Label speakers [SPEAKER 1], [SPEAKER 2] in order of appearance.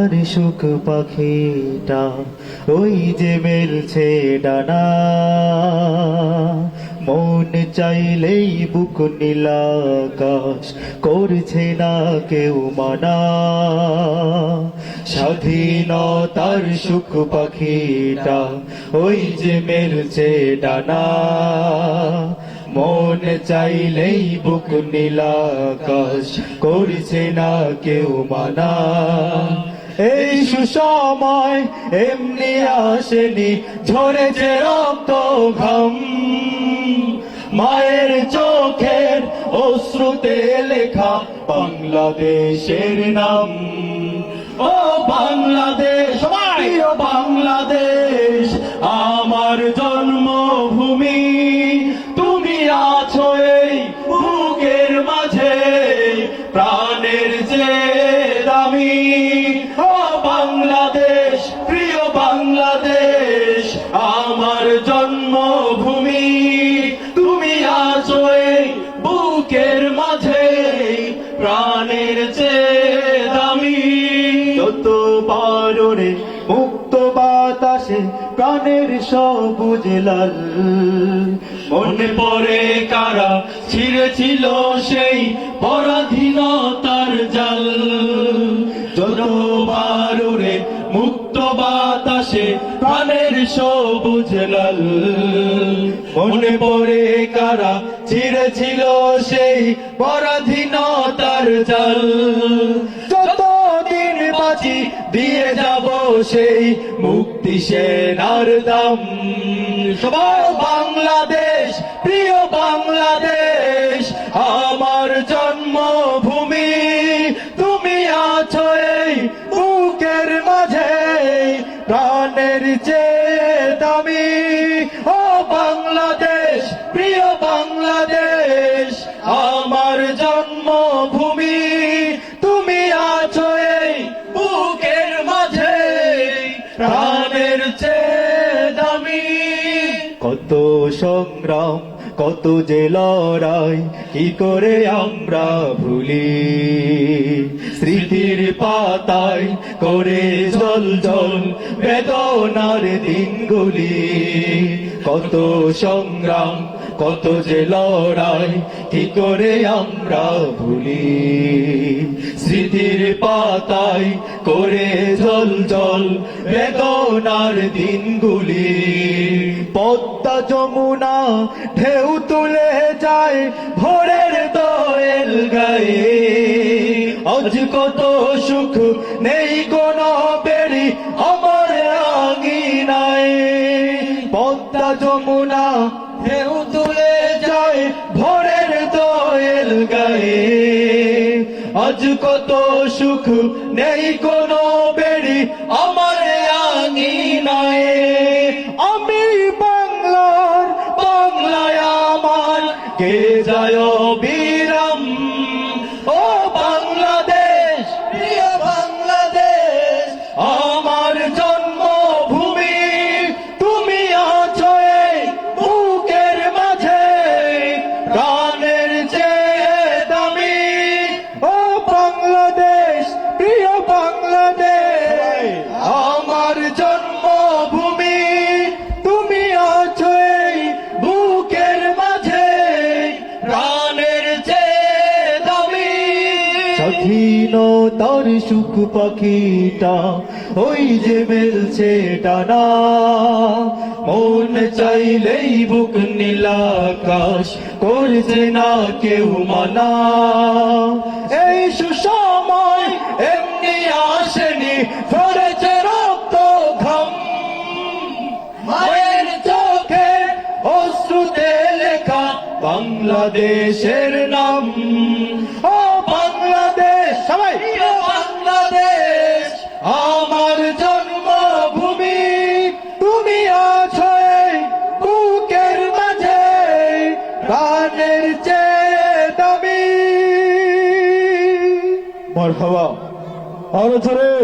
[SPEAKER 1] তার সুখ পাখিটা, ওই যে মেলছে ডানা। মন চাইলেই বুক নীলাকাশ করছে না কেউ মানা। স্বাধীনতার সুখ পাখিটা, ওই যে মেলছে ডানা। মন চাইলেই বুক নীলাকাশ করছে না কেউ মানা। এই সুসময় এমনি আসেনি, ঝরেছে রক্ত ঘাম। মায়ের চোখের অশ্রুতে লেখা বাংলাদেশের নাম। ও বাংলাদেশ বাংলাদেশ, আমার জন্মভূমি, তুমি আছো এই বুকের মাঝে। বাংলাদেশ, আমার জন্মভূমি। তুমি আছো এই বুকের মাঝে প্রাণের যে দামি। যত পাররে মুক্ত বাতাসে প্রাণের সবুজ লাল। মনে পড়ে কারা ছিঁড়েছিল সেই পরাধীনতার জাল। যত বাতাসে প্রাণের সবুজ লাল। মনে পড়ে কারা ছিঁড়েছিল সেই পরাধীনতার জাল। যতদিন বাঁচি, দিয়ে যাব সেই মুক্তি সেনার দাম। সবাই বাংলাদেশ, প্রিয় বাংলাদেশ, আমার জন্মভূমি বাংলাদেশ, আমার জন্মভূমি। তুমি আছো এই বুকের মাঝে, প্রাণের চেয়ে দামি। কত সংগ্রাম, কত যে লড়াই, কি করে আমরা ভুলি? স্মৃতির পাতায় করে জল জল বেদনার দিনগুলি। কত সংগ্রাম কত যে লড়াই, কি করে আমরা ভুলি? স্মৃতির পাতায় করে জল জল বেদনার দিনগুলি। পদ্মা যমুনা ঢেউ তুলে যায় ভোরের দোয়েল গায়ে। আজ কত সুখ নেই কোন বেরি আমার আঙিনায় পদ্মা যমুনা ঢেউ তুলে যায় ভোরের দোয়েল গায়ে। আজ কত সুখ, নেই কোন বেড়ি আমার আঙিনায়। আমি বাংলার, বাংলায় আমার কে যায় স্বাধীনতার সুখ পাখিটা, ওই যে মেলছে টানা। মন চাইলেই বুক নীলাকাশ করছে না কেউ মানা। এই সুসময় এমনি আসেনি, ফরেছে রক্ত মায়ের চোখে অশ্রুতে লেখা বাংলাদেশের নাম। ও বাংলাদেশ, সবাই! প্রাণের চেয়ে দামি।
[SPEAKER 2] মারহাবা। আরও জোরে